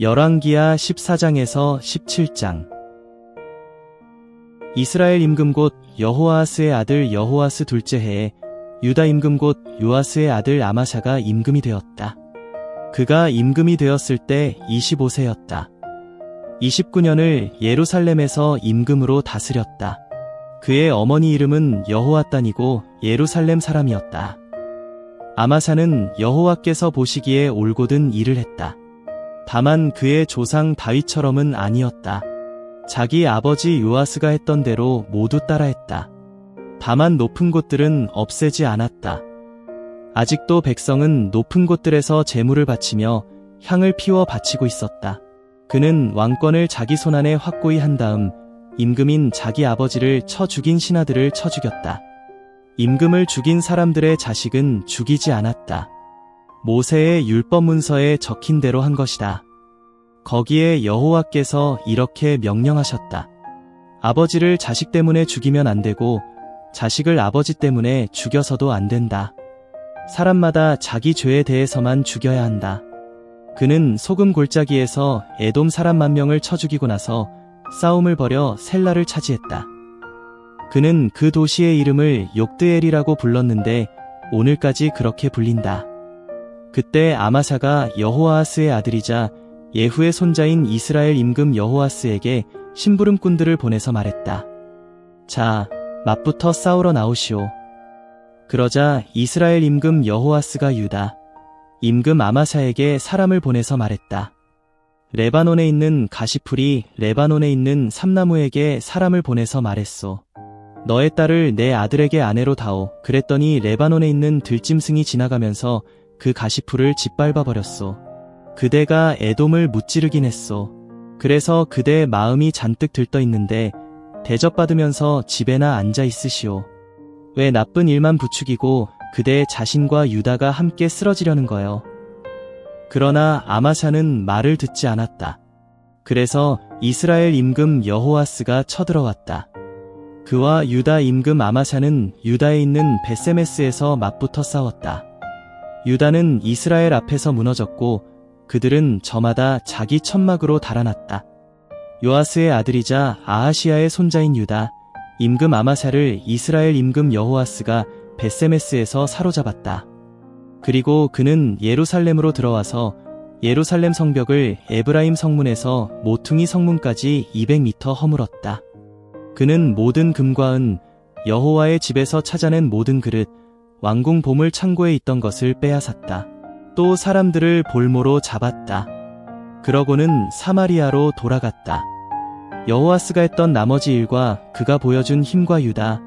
열왕기하 14장에서 17장 이스라엘 임금 곧 여호아스의 아들 여호아스 둘째 해에 유다 임금 곧 요아스의 아들 아마샤가 임금이 되었다. 그가 임금이 되었을 때 25세였다. 29년을 예루살렘에서 임금으로 다스렸다. 그의 어머니 이름은 여호아단이고 예루살렘 사람이었다. 아마샤는 여호와께서 보시기에 올곧은 일을 했다. 다만 그의 조상 다윗처럼은 아니었다. 자기 아버지 요아스가 했던 대로 모두 따라했다. 다만 높은 곳들은 없애지 않았다. 아직도 백성은 높은 곳들에서 재물을 바치며 향을 피워 바치고 있었다. 그는 왕권을 자기 손안에 확고히 한 다음 임금인 자기 아버지를 쳐 죽인 신하들을 쳐 죽였다. 임금을 죽인 사람들의 자식은 죽이지 않았다. 모세의 율법 문서에 적힌 대로 한 것이다. 거기에 여호와께서 이렇게 명령하셨다. 아버지를 자식 때문에 죽이면 안 되고 자식을 아버지 때문에 죽여서도 안 된다. 사람마다 자기 죄에 대해서만 죽여야 한다. 그는 소금 골짜기에서 에돔 사람 만 명을 쳐 죽이고 나서 싸움을 벌여 셀라를 차지했다. 그는 그 도시의 이름을 욕드엘이라고 불렀는데 오늘까지 그렇게 불린다. 그때 아마사가 여호아스의 아들이자 예후의 손자인 이스라엘 임금 여호아스에게 심부름꾼들을 보내서 말했다. 자, 맞부터 싸우러 나오시오. 그러자 이스라엘 임금 여호아스가 유다, 임금 아마사에게 사람을 보내서 말했다. 레바논에 있는 가시풀이 레바논에 있는 삼나무에게 사람을 보내서 말했소. 너의 딸을 내 아들에게 아내로 다오. 그랬더니 레바논에 있는 들짐승이 지나가면서 그 가시풀을 짓밟아 버렸소. 그대가 애돔을 무찌르긴 했소. 그래서 그대의 마음이 잔뜩 들떠 있는데 대접받으면서 집에나 앉아 있으시오. 왜 나쁜 일만 부추기고 그대의 자신과 유다가 함께 쓰러지려는 거요. 그러나 아마샤는 말을 듣지 않았다. 그래서 이스라엘 임금 여호아스가 쳐들어왔다. 그와 유다 임금 아마샤는 유다에 있는 베세메스에서 맞붙어 싸웠다. 유다는 이스라엘 앞에서 무너졌고 그들은 저마다 자기 천막으로 달아났다. 요아스의 아들이자 아하시아의 손자인 유다, 임금 아마샤를 이스라엘 임금 여호아스가 베세메스에서 사로잡았다. 그리고 그는 예루살렘으로 들어와서 예루살렘 성벽을 에브라임 성문에서 모퉁이 성문까지 200m 허물었다. 그는 모든 금과 은, 여호와의 집에서 찾아낸 모든 그릇, 왕궁 보물 창고에 있던 것을 빼앗았다. 또 사람들을 볼모로 잡았다. 그러고는 사마리아로 돌아갔다. 여호와스가 했던 나머지 일과 그가 보여준 힘과 유다,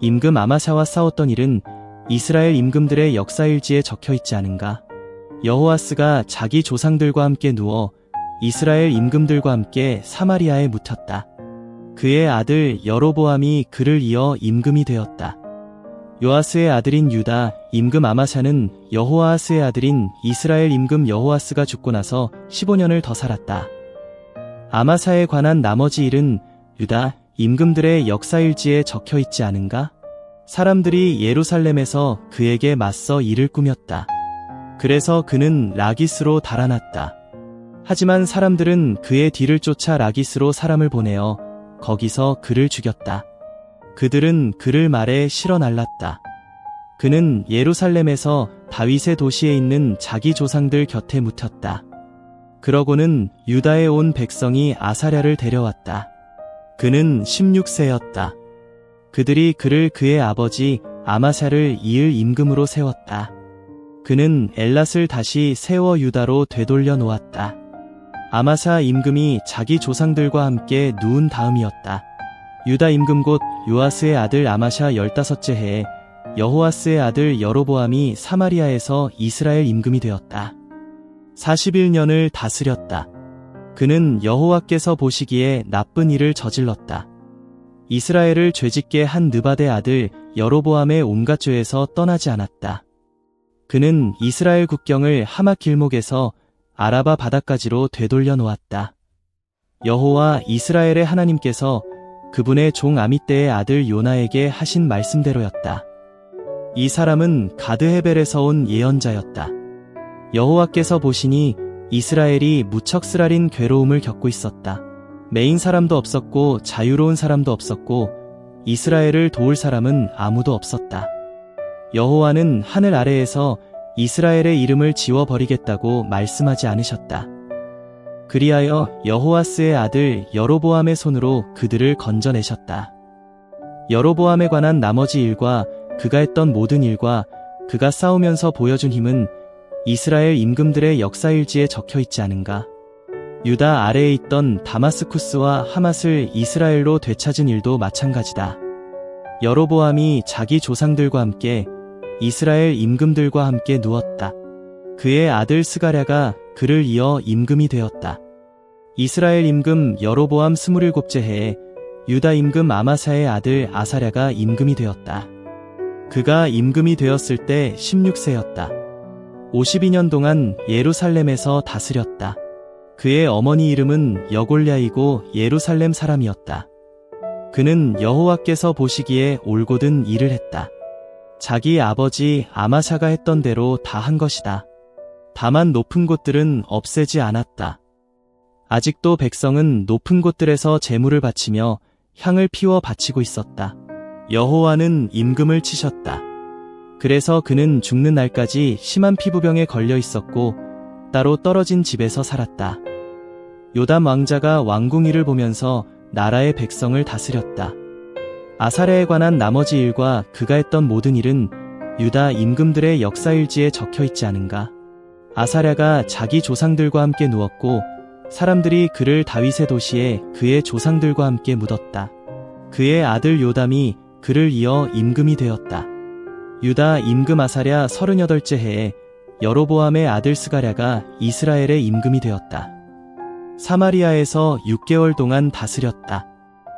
임금 아마샤와 싸웠던 일은 이스라엘 임금들의 역사일지에 적혀 있지 않은가? 여호와스가 자기 조상들과 함께 누워 이스라엘 임금들과 함께 사마리아에 묻혔다. 그의 아들 여로보암이 그를 이어 임금이 되었다. 요아스의 아들인 유다 임금 아마샤는 여호아스의 아들인 이스라엘 임금 여호아스가 죽고 나서 15년을 더 살았다. 아마사에 관한 나머지 일은 유다 임금들의 역사일지에 적혀 있지 않은가? 사람들이 예루살렘에서 그에게 맞서 일을 꾸몄다. 그래서 그는 라기스로 달아났다. 하지만 사람들은 그의 뒤를 쫓아 라기스로 사람을 보내어 거기서 그를 죽였다. 그들은 그를 말에 실어 날랐다. 그는 예루살렘에서 다윗의 도시에 있는 자기 조상들 곁에 묻혔다. 그러고는 유다에 온 백성이 아사랴를 데려왔다. 그는 16세였다. 그들이 그를 그의 아버지 아마샤를 이을 임금으로 세웠다. 그는 엘랏을 다시 세워 유다로 되돌려 놓았다. 아마사 임금이 자기 조상들과 함께 누운 다음이었다. 유다 임금 곧 요아스의 아들 아마샤 열다섯째 해에 여호아스의 아들 여로보암이 사마리아에서 이스라엘 임금이 되었다. 41년을 다스렸다. 그는 여호와께서 보시기에 나쁜 일을 저질렀다. 이스라엘을 죄짓게 한 느바데 아들 여로보암의 온갖 죄에서 떠나지 않았다. 그는 이스라엘 국경을 하마 길목에서 아라바 바다까지로 되돌려 놓았다. 여호와 이스라엘의 하나님께서 그분의 종 아미떼의 아들 요나에게 하신 말씀대로였다. 이 사람은 가드헤벨에서 온 예언자였다. 여호와께서 보시니 이스라엘이 무척 쓰라린 괴로움을 겪고 있었다. 메인 사람도 없었고 자유로운 사람도 없었고 이스라엘을 도울 사람은 아무도 없었다. 여호와는 하늘 아래에서 이스라엘의 이름을 지워버리겠다고 말씀하지 않으셨다. 그리하여 여호와스의 아들 여로보암의 손으로 그들을 건져내셨다. 여로보암에 관한 나머지 일과 그가 했던 모든 일과 그가 싸우면서 보여준 힘은 이스라엘 임금들의 역사일지에 적혀 있지 않은가? 유다 아래에 있던 다마스쿠스와 하맛을 이스라엘로 되찾은 일도 마찬가지다. 여로보암이 자기 조상들과 함께 이스라엘 임금들과 함께 누웠다. 그의 아들 스가랴가 그를 이어 임금이 되었다. 이스라엘 임금 여로보암 27째 해에 유다 임금 아마사의 아들 아사랴가 임금이 되었다. 그가 임금이 되었을 때 16세였다. 52년 동안 예루살렘에서 다스렸다. 그의 어머니 이름은 여골랴이고 예루살렘 사람이었다. 그는 여호와께서 보시기에 올곧은 일을 했다. 자기 아버지 아마샤가 했던 대로 다 한 것이다. 다만 높은 곳들은 없애지 않았다. 아직도 백성은 높은 곳들에서 재물을 바치며 향을 피워 바치고 있었다. 여호와는 임금을 치셨다. 그래서 그는 죽는 날까지 심한 피부병에 걸려 있었고 따로 떨어진 집에서 살았다. 요담 왕자가 왕궁일을 보면서 나라의 백성을 다스렸다. 아사랴에 관한 나머지 일과 그가 했던 모든 일은 유다 임금들의 역사일지에 적혀 있지 않은가. 아사랴가 자기 조상들과 함께 누웠고 사람들이 그를 다윗의 도시에 그의 조상들과 함께 묻었다. 그의 아들 요담이 그를 이어 임금이 되었다. 유다 임금 아사랴 38째 해에 여로보암의 아들 스가랴가 이스라엘의 임금이 되었다. 사마리아에서 6개월 동안 다스렸다.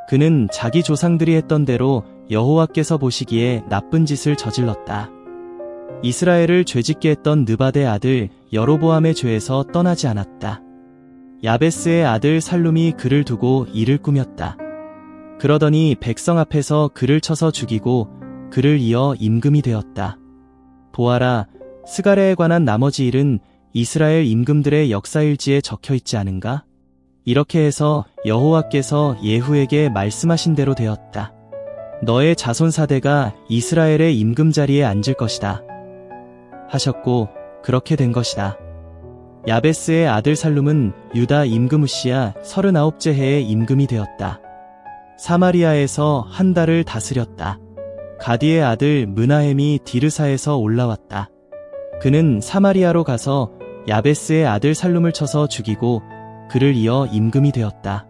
그는 자기 조상들이 했던 대로 여호와께서 보시기에 나쁜 짓을 저질렀다. 이스라엘을 죄짓게 했던 느바데 아들 여로보암의 죄에서 떠나지 않았다. 야베스의 아들 살룸이 그를 두고 일을 꾸몄다. 그러더니 백성 앞에서 그를 쳐서 죽이고 그를 이어 임금이 되었다. 보아라, 스가랴에 관한 나머지 일은 이스라엘 임금들의 역사일지에 적혀 있지 않은가? 이렇게 해서 여호와께서 예후에게 말씀하신 대로 되었다. 너의 자손 사대가 이스라엘의 임금 자리에 앉을 것이다. 하셨고 그렇게 된 것이다. 야베스의 아들 살룸은 유다 임금 우시야 39째 해에 임금이 되었다. 사마리아에서 한 달을 다스렸다. 가디의 아들 문하햄이 디르사에서 올라왔다. 그는 사마리아로 가서 야베스의 아들 살룸을 쳐서 죽이고 그를 이어 임금이 되었다.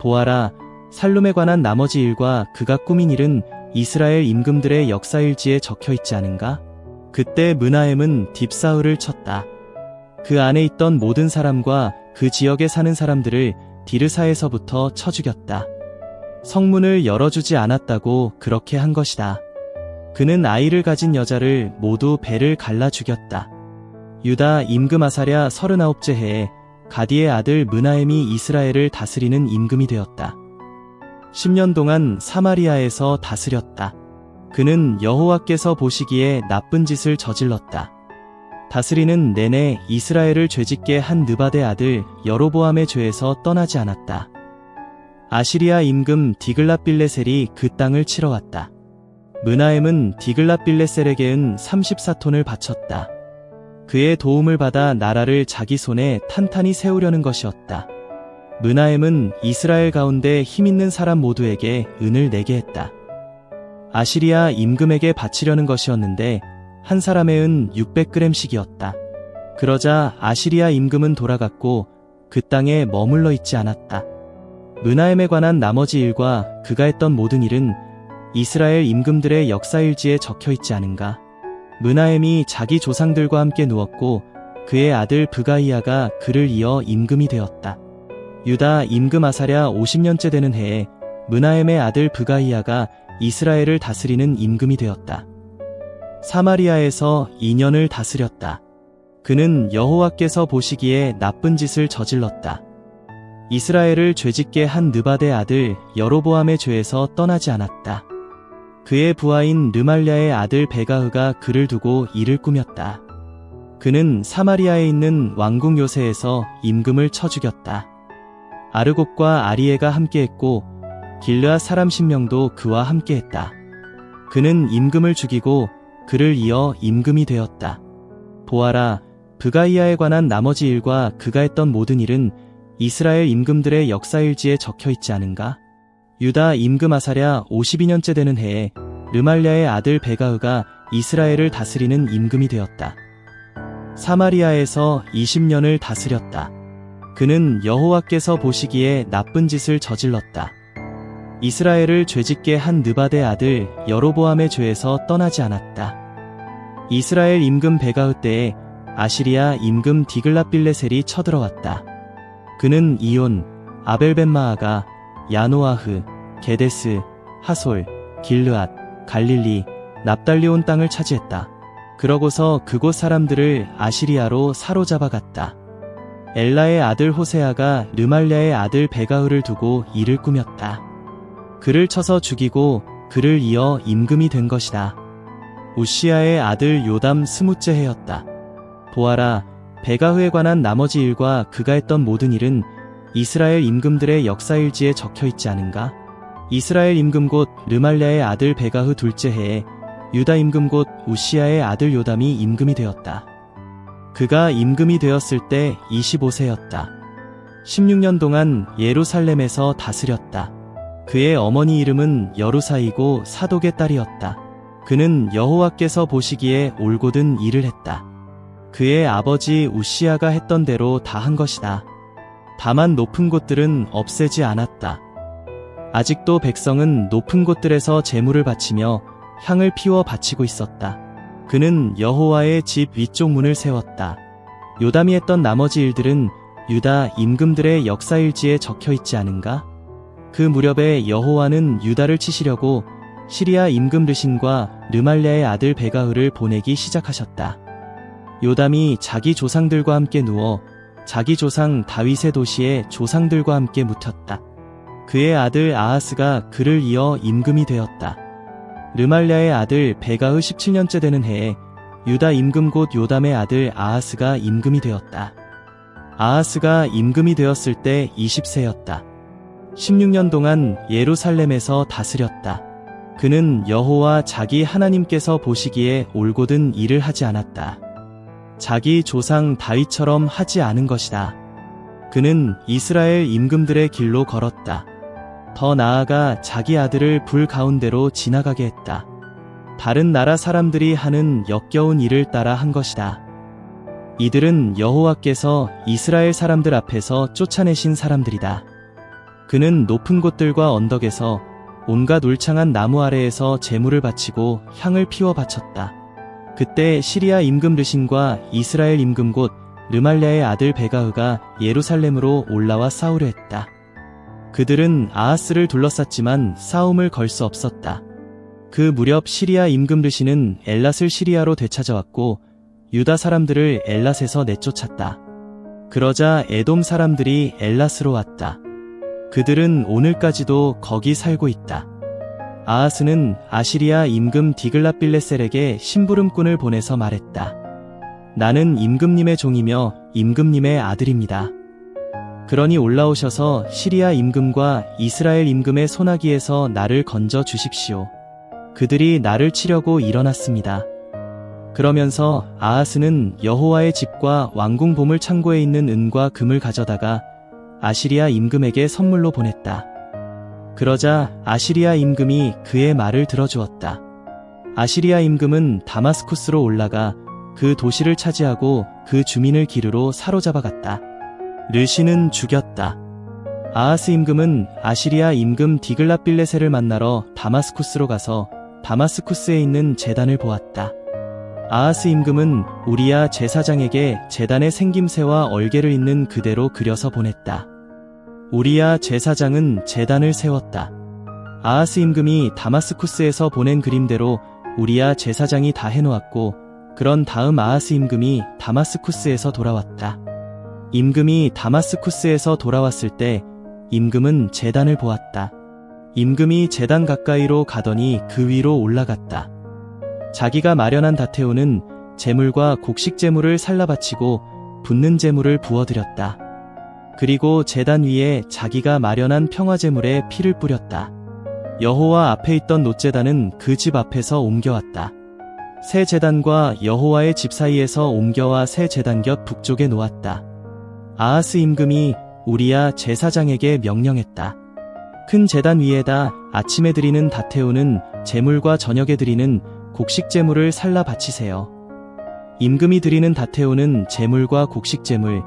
보아라, 살룸에 관한 나머지 일과 그가 꾸민 일은 이스라엘 임금들의 역사일지에 적혀 있지 않은가? 그때 문하엠은 딥사울을 쳤다. 그 안에 있던 모든 사람과 그 지역에 사는 사람들을 디르사에서부터 쳐 죽였다. 성문을 열어주지 않았다고 그렇게 한 것이다. 그는 아이를 가진 여자를 모두 배를 갈라 죽였다. 유다 임금 아사랴 39째 해에 가디의 아들 문하엠이 이스라엘을 다스리는 임금이 되었다. 10년 동안 사마리아에서 다스렸다. 그는 여호와께서 보시기에 나쁜 짓을 저질렀다. 다스리는 내내 이스라엘을 죄짓게 한 느바데 아들 여로보암의 죄에서 떠나지 않았다. 아시리아 임금 디글라빌레셀이 그 땅을 치러 왔다. 문하엠은 디글라빌레셀에게는 34톤을 바쳤다. 그의 도움을 받아 나라를 자기 손에 탄탄히 세우려는 것이었다. 문하엠은 이스라엘 가운데 힘있는 사람 모두에게 은을 내게 했다. 아시리아 임금에게 바치려는 것이었는데 한 사람의 은 600g씩이었다. 그러자 아시리아 임금은 돌아갔고 그 땅에 머물러 있지 않았다. 문하엠에 관한 나머지 일과 그가 했던 모든 일은 이스라엘 임금들의 역사일지에 적혀 있지 않은가. 문하엠이 자기 조상들과 함께 누웠고 그의 아들 브가이아가 그를 이어 임금이 되었다. 유다 임금 아사랴 50년째 되는 해에 문하엠의 아들 브가이아가 이스라엘을 다스리는 임금이 되었다. 사마리아에서 2년을 다스렸다. 그는 여호와께서 보시기에 나쁜 짓을 저질렀다. 이스라엘을 죄짓게 한 느바데 아들 여로보암의 죄에서 떠나지 않았다. 그의 부하인 르말랴의 아들 베가흐가 그를 두고 일을 꾸몄다. 그는 사마리아에 있는 왕궁 요새에서 임금을 쳐 죽였다. 아르곱과 아리에가 함께했고 길르앗 사람 신명도 그와 함께했다. 그는 임금을 죽이고 그를 이어 임금이 되었다. 보아라, 브가이아에 관한 나머지 일과 그가 했던 모든 일은 이스라엘 임금들의 역사일지에 적혀 있지 않은가? 유다 임금 아사랴 52년째 되는 해에 르말랴의 아들 베가흐가 이스라엘을 다스리는 임금이 되었다. 사마리아에서 20년을 다스렸다. 그는 여호와께서 보시기에 나쁜 짓을 저질렀다. 이스라엘을 죄짓게 한 느바데 아들 여로보암의 죄에서 떠나지 않았다. 이스라엘 임금 베가흐 때에 아시리아 임금 디글라빌레셀이 쳐들어왔다. 그는 이온, 아벨벤마아가, 야노아흐, 게데스, 하솔, 길르앗, 갈릴리, 납달리온 땅을 차지했다. 그러고서 그곳 사람들을 아시리아로 사로잡아 갔다. 엘라의 아들 호세아가 르말랴의 아들 베가흐를 두고 이를 꾸몄다. 그를 쳐서 죽이고 그를 이어 임금이 된 것이다. 우시아의 아들 요담 스무째 해였다. 보아라, 베가흐에 관한 나머지 일과 그가 했던 모든 일은 이스라엘 임금들의 역사일지에 적혀 있지 않은가? 이스라엘 임금 곧 르말랴의 아들 베가흐 둘째 해에 유다 임금 곧 우시아의 아들 요담이 임금이 되었다. 그가 임금이 되었을 때 25세였다. 16년 동안 예루살렘에서 다스렸다. 그의 어머니 이름은 여루사이고 사독의 딸이었다. 그는 여호와께서 보시기에 올곧은 일을 했다. 그의 아버지 우시아가 했던 대로 다 한 것이다. 다만 높은 곳들은 없애지 않았다. 아직도 백성은 높은 곳들에서 재물을 바치며 향을 피워 바치고 있었다. 그는 여호와의 집 위쪽 문을 세웠다. 요담이 했던 나머지 일들은 유다 임금들의 역사일지에 적혀 있지 않은가? 그 무렵에 여호와는 유다를 치시려고 시리아 임금 르신과 르말랴의 아들 베가흐를 보내기 시작하셨다. 요담이 자기 조상들과 함께 누워 자기 조상 다윗의 도시에 조상들과 함께 묻혔다. 그의 아들 아하스가 그를 이어 임금이 되었다. 르말랴의 아들 베가흐 17년째 되는 해에 유다 임금 곧 요담의 아들 아하스가 임금이 되었다. 아하스가 임금이 되었을 때 20세였다. 16년 동안 예루살렘에서 다스렸다. 그는 여호와 자기 하나님께서 보시기에 올곧은 일을 하지 않았다. 자기 조상 다윗처럼 하지 않은 것이다. 그는 이스라엘 임금들의 길로 걸었다. 더 나아가 자기 아들을 불 가운데로 지나가게 했다. 다른 나라 사람들이 하는 역겨운 일을 따라 한 것이다. 이들은 여호와께서 이스라엘 사람들 앞에서 쫓아내신 사람들이다. 그는 높은 곳들과 언덕에서 온갖 울창한 나무 아래에서 재물을 바치고 향을 피워 바쳤다. 그때 시리아 임금 르신과 이스라엘 임금 곧 르말랴의 아들 베가흐가 예루살렘으로 올라와 싸우려 했다. 그들은 아하스를 둘러쌌지만 싸움을 걸 수 없었다. 그 무렵 시리아 임금 르시는 엘랏을 시리아로 되찾아왔고 유다 사람들을 엘랏에서 내쫓았다. 그러자 에돔 사람들이 엘랏으로 왔다. 그들은 오늘까지도 거기 살고 있다. 아하스는 아시리아 임금 디글라빌레셀에게 심부름꾼을 보내서 말했다. 나는 임금님의 종이며 임금님의 아들입니다. 그러니 올라오셔서 시리아 임금과 이스라엘 임금의 소나기에서 나를 건져 주십시오. 그들이 나를 치려고 일어났습니다. 그러면서 아하스는 여호와의 집과 왕궁 보물 창고에 있는 은과 금을 가져다가 아시리아 임금에게 선물로 보냈다. 그러자 아시리아 임금이 그의 말을 들어주었다. 아시리아 임금은 다마스쿠스로 올라가 그 도시를 차지하고 그 주민을 기르로 사로잡아 갔다. 르시는 죽였다. 아하스 임금은 아시리아 임금 디글라빌레세를 만나러 다마스쿠스로 가서 다마스쿠스에 있는 재단을 보았다. 아하스 임금은 우리야 제사장에게 재단의 생김새와 얼개를 있는 그대로 그려서 보냈다. 우리야 제사장은 재단을 세웠다. 아하스 임금이 다마스쿠스에서 보낸 그림대로 우리야 제사장이 다 해놓았고 그런 다음 아하스 임금이 다마스쿠스에서 돌아왔다. 임금이 다마스쿠스에서 돌아왔을 때 임금은 재단을 보았다. 임금이 재단 가까이로 가더니 그 위로 올라갔다. 자기가 마련한 다테오는 제물과 곡식 제물을 살라 바치고 붓는 제물을 부어드렸다. 그리고 제단 위에 자기가 마련한 평화 제물에 피를 뿌렸다. 여호와 앞에 있던 노제단은 그 집 앞에서 옮겨왔다. 새 제단과 여호와의 집 사이에서 옮겨와 새 제단 곁 북쪽에 놓았다. 아하스 임금이 우리야 제사장에게 명령했다. 큰 제단 위에다 아침에 드리는 다 태우는 제물과 저녁에 드리는 곡식 제물을 살라 바치세요. 임금이 드리는 다 태우는 제물과 곡식 제물,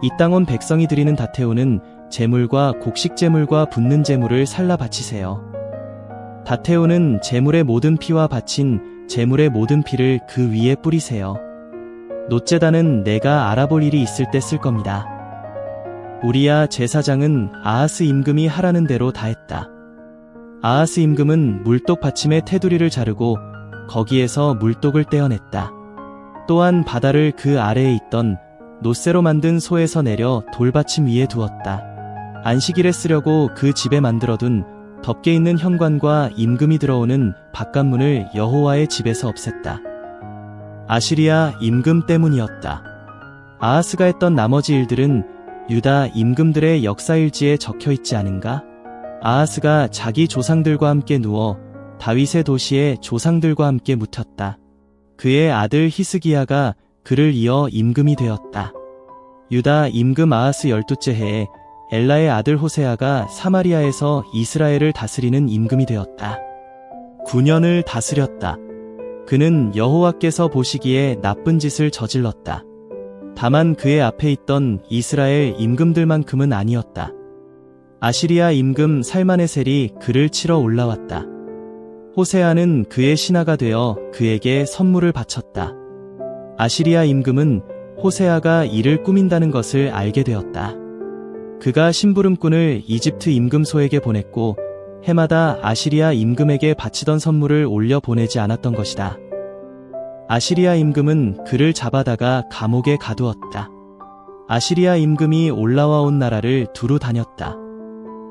이 땅온 백성이 드리는 다 태우는 제물과 곡식 제물과 붓는 제물을 살라 바치세요. 다 태우는 제물의 모든 피와 바친 제물의 모든 피를 그 위에 뿌리세요. 노제단은 내가 알아볼 일이 있을 때 쓸 겁니다. 우리야 제사장은 아하스 임금이 하라는 대로 다 했다. 아하스 임금은 물독 받침의 테두리를 자르고 거기에서 물독을 떼어냈다. 또한 바다를 그 아래에 있던 노쇠로 만든 소에서 내려 돌받침 위에 두었다. 안식일에 쓰려고 그 집에 만들어둔 덮개 있는 현관과 임금이 들어오는 바깥문을 여호와의 집에서 없앴다. 아시리아 임금 때문이었다. 아하스가 했던 나머지 일들은 유다 임금들의 역사일지에 적혀 있지 않은가? 아하스가 자기 조상들과 함께 누워 다윗의 도시에 조상들과 함께 묻혔다. 그의 아들 히스기야가 그를 이어 임금이 되었다. 유다 임금 아하스 열두째 해에 엘라의 아들 호세아가 사마리아에서 이스라엘을 다스리는 임금이 되었다. 9년을 다스렸다. 그는 여호와께서 보시기에 나쁜 짓을 저질렀다. 다만 그의 앞에 있던 이스라엘 임금들만큼은 아니었다. 아시리아 임금 살마네셀이 그를 치러 올라왔다. 호세아는 그의 신하가 되어 그에게 선물을 바쳤다. 아시리아 임금은 호세아가 이를 꾸민다는 것을 알게 되었다. 그가 심부름꾼을 이집트 임금소에게 보냈고 해마다 아시리아 임금에게 바치던 선물을 올려 보내지 않았던 것이다. 아시리아 임금은 그를 잡아다가 감옥에 가두었다. 아시리아 임금이 올라와 온 나라를 두루 다녔다.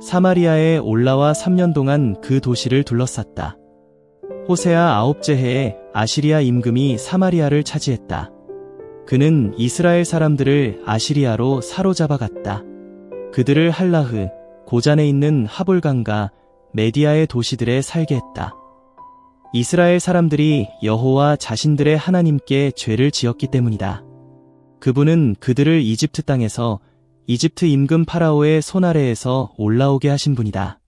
사마리아에 올라와 3년 동안 그 도시를 둘러쌌다. 호세아 아홉째 해에 아시리아 임금이 사마리아를 차지했다. 그는 이스라엘 사람들을 아시리아로 사로잡아 갔다. 그들을 할라흐, 고잔에 있는 하볼강과 메디아의 도시들에 살게 했다. 이스라엘 사람들이 여호와 자신들의 하나님께 죄를 지었기 때문이다. 그분은 그들을 이집트 땅에서 이집트 임금 파라오의 손 아래에서 올라오게 하신 분이다.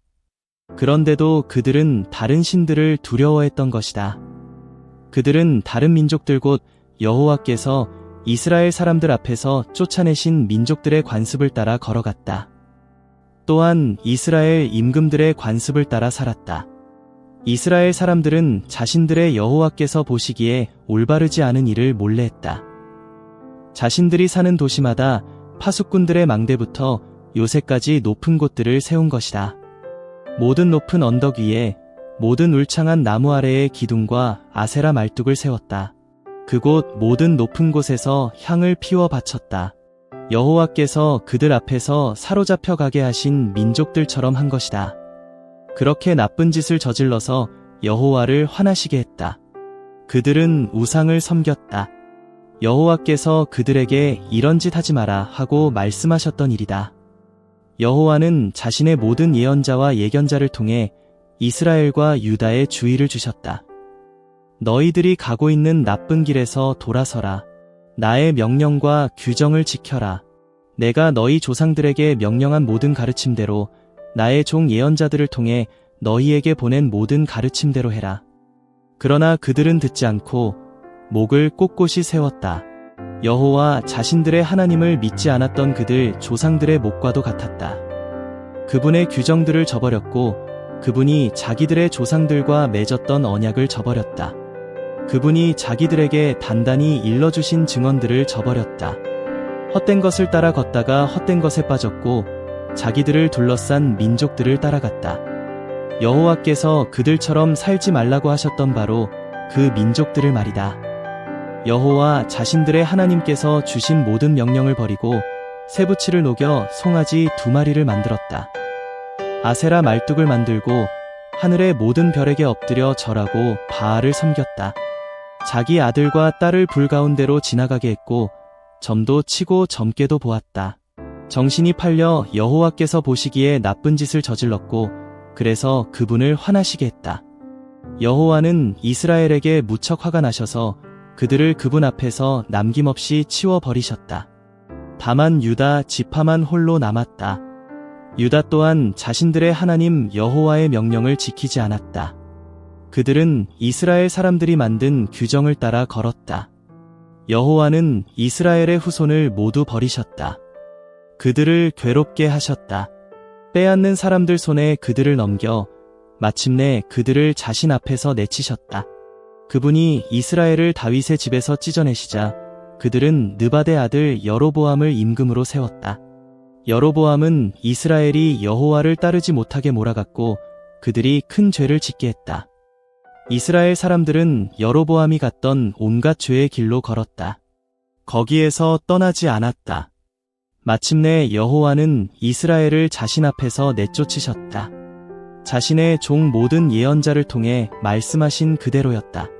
그런데도 그들은 다른 신들을 두려워했던 것이다. 그들은 다른 민족들 곧 여호와께서 이스라엘 사람들 앞에서 쫓아내신 민족들의 관습을 따라 걸어갔다. 또한 이스라엘 임금들의 관습을 따라 살았다. 이스라엘 사람들은 자신들의 여호와께서 보시기에 올바르지 않은 일을 몰래 했다. 자신들이 사는 도시마다 파수꾼들의 망대부터 요새까지 높은 곳들을 세운 것이다. 모든 높은 언덕 위에 모든 울창한 나무 아래에 기둥과 아세라 말뚝을 세웠다. 그곳 모든 높은 곳에서 향을 피워 바쳤다. 여호와께서 그들 앞에서 사로잡혀 가게 하신 민족들처럼 한 것이다. 그렇게 나쁜 짓을 저질러서 여호와를 화나시게 했다. 그들은 우상을 섬겼다. 여호와께서 그들에게 이런 짓 하지 마라 하고 말씀하셨던 일이다. 여호와는 자신의 모든 예언자와 예견자를 통해 이스라엘과 유다에 주의를 주셨다. 너희들이 가고 있는 나쁜 길에서 돌아서라. 나의 명령과 규정을 지켜라. 내가 너희 조상들에게 명령한 모든 가르침대로 나의 종 예언자들을 통해 너희에게 보낸 모든 가르침대로 해라. 그러나 그들은 듣지 않고 목을 꼿꼿이 세웠다. 여호와 자신들의 하나님을 믿지 않았던 그들 조상들의 목과도 같았다. 그분의 규정들을 저버렸고 그분이 자기들의 조상들과 맺었던 언약을 저버렸다. 그분이 자기들에게 단단히 일러주신 증언들을 저버렸다. 헛된 것을 따라 걷다가 헛된 것에 빠졌고 자기들을 둘러싼 민족들을 따라갔다. 여호와께서 그들처럼 살지 말라고 하셨던 바로 그 민족들을 말이다. 여호와 자신들의 하나님께서 주신 모든 명령을 버리고 세부치를 녹여 송아지 두 마리를 만들었다. 아세라 말뚝을 만들고 하늘의 모든 별에게 엎드려 절하고 바알을 섬겼다. 자기 아들과 딸을 불 가운데로 지나가게 했고 점도 치고 점깨도 보았다. 정신이 팔려 여호와께서 보시기에 나쁜 짓을 저질렀고 그래서 그분을 화나시게 했다. 여호와는 이스라엘에게 무척 화가 나셔서 그들을 그분 앞에서 남김없이 치워 버리셨다. 다만 유다 지파만 홀로 남았다. 유다 또한 자신들의 하나님 여호와의 명령을 지키지 않았다. 그들은 이스라엘 사람들이 만든 규정을 따라 걸었다. 여호와는 이스라엘의 후손을 모두 버리셨다. 그들을 괴롭게 하셨다. 빼앗는 사람들 손에 그들을 넘겨 마침내 그들을 자신 앞에서 내치셨다. 그분이 이스라엘을 다윗의 집에서 찢어내시자 그들은 느바데 아들 여로보암을 임금으로 세웠다. 여로보암은 이스라엘이 여호와를 따르지 못하게 몰아갔고 그들이 큰 죄를 짓게 했다. 이스라엘 사람들은 여로보암이 갔던 온갖 죄의 길로 걸었다. 거기에서 떠나지 않았다. 마침내 여호와는 이스라엘을 자신 앞에서 내쫓으셨다. 자신의 종 모든 예언자를 통해 말씀하신 그대로였다.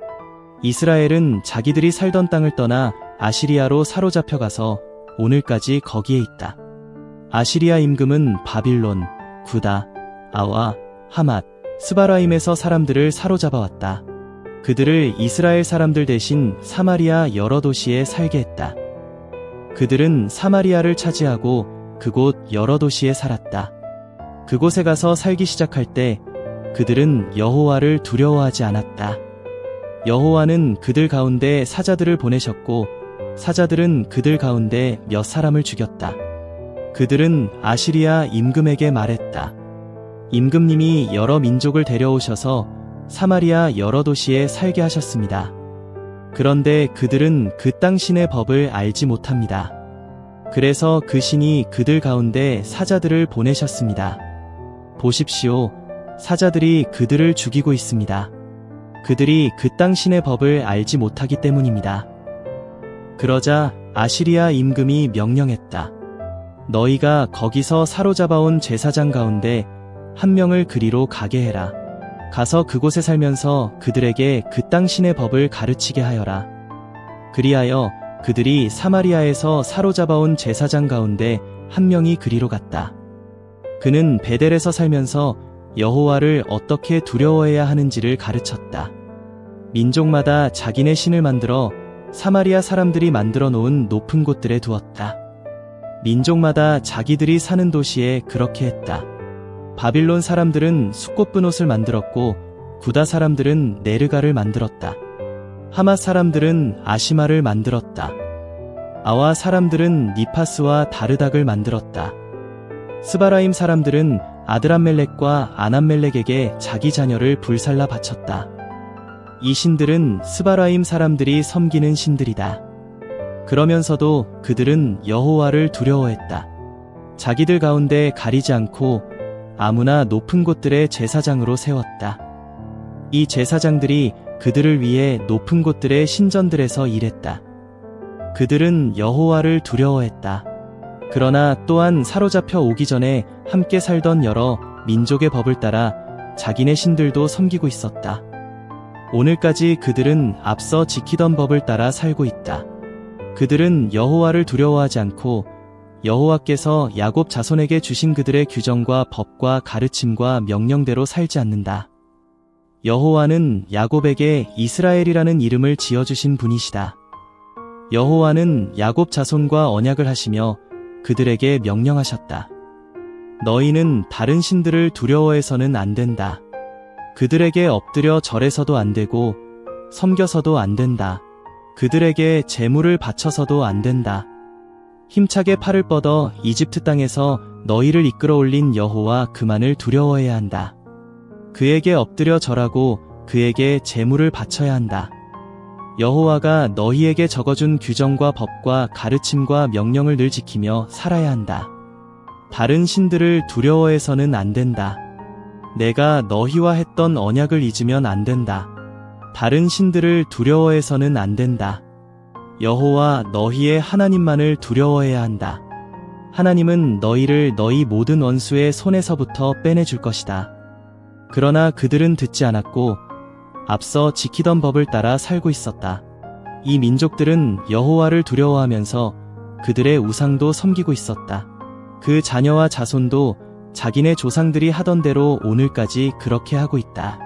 이스라엘은 자기들이 살던 땅을 떠나 아시리아로 사로잡혀 가서 오늘까지 거기에 있다. 아시리아 임금은 바빌론, 구다, 아와, 하맛, 스바라임에서 사람들을 사로잡아 왔다. 그들을 이스라엘 사람들 대신 사마리아 여러 도시에 살게 했다. 그들은 사마리아를 차지하고 그곳 여러 도시에 살았다. 그곳에 가서 살기 시작할 때 그들은 여호와를 두려워하지 않았다. 여호와는 그들 가운데 사자들을 보내셨고 사자들은 그들 가운데 몇 사람을 죽였다. 그들은 아시리아 임금에게 말했다. 임금님이 여러 민족을 데려오셔서 사마리아 여러 도시에 살게 하셨습니다. 그런데 그들은 그 땅 신의 법을 알지 못합니다. 그래서 그 신이 그들 가운데 사자들을 보내셨습니다. 보십시오. 사자들이 그들을 죽이고 있습니다. 그들이 그 땅 신의 법을 알지 못하기 때문입니다. 그러자 아시리아 임금이 명령했다. 너희가 거기서 사로잡아온 제사장 가운데 한 명을 그리로 가게 해라. 가서 그곳에 살면서 그들에게 그 땅 신의 법을 가르치게 하여라. 그리하여 그들이 사마리아에서 사로잡아온 제사장 가운데 한 명이 그리로 갔다. 그는 베델에서 살면서 여호와를 어떻게 두려워해야 하는지를 가르쳤다. 민족마다 자기네 신을 만들어 사마리아 사람들이 만들어 놓은 높은 곳들에 두었다. 민족마다 자기들이 사는 도시에 그렇게 했다. 바빌론 사람들은 숫꽃분 옷을 만들었고 구다 사람들은 네르가를 만들었다. 하마 사람들은 아시마를 만들었다. 아와 사람들은 니파스와 다르닥을 만들었다. 스바라임 사람들은 아드람멜렉과 아남멜렉에게 자기 자녀를 불살라 바쳤다. 이 신들은 스바라임 사람들이 섬기는 신들이다. 그러면서도 그들은 여호와를 두려워했다. 자기들 가운데 가리지 않고 아무나 높은 곳들의 제사장으로 세웠다. 이 제사장들이 그들을 위해 높은 곳들의 신전들에서 일했다. 그들은 여호와를 두려워했다. 그러나 또한 사로잡혀 오기 전에 함께 살던 여러 민족의 법을 따라 자기네 신들도 섬기고 있었다. 오늘까지 그들은 앞서 지키던 법을 따라 살고 있다. 그들은 여호와를 두려워하지 않고 여호와께서 야곱 자손에게 주신 그들의 규정과 법과 가르침과 명령대로 살지 않는다. 여호와는 야곱에게 이스라엘이라는 이름을 지어주신 분이시다. 여호와는 야곱 자손과 언약을 하시며 그들에게 명령하셨다. 너희는 다른 신들을 두려워해서는 안 된다. 그들에게 엎드려 절해서도 안 되고 섬겨서도 안 된다. 그들에게 재물을 바쳐서도 안 된다. 힘차게 팔을 뻗어 이집트 땅에서 너희를 이끌어 올린 여호와 그만을 두려워해야 한다. 그에게 엎드려 절하고 그에게 재물을 바쳐야 한다. 여호와가 너희에게 적어준 규정과 법과 가르침과 명령을 늘 지키며 살아야 한다. 다른 신들을 두려워해서는 안 된다. 내가 너희와 했던 언약을 잊으면 안 된다. 다른 신들을 두려워해서는 안 된다. 여호와 너희의 하나님만을 두려워해야 한다. 하나님은 너희를 너희 모든 원수의 손에서부터 빼내줄 것이다. 그러나 그들은 듣지 않았고 앞서 지키던 법을 따라 살고 있었다. 이 민족들은 여호와를 두려워하면서 그들의 우상도 섬기고 있었다. 그 자녀와 자손도 자기네 조상들이 하던 대로 오늘까지 그렇게 하고 있다.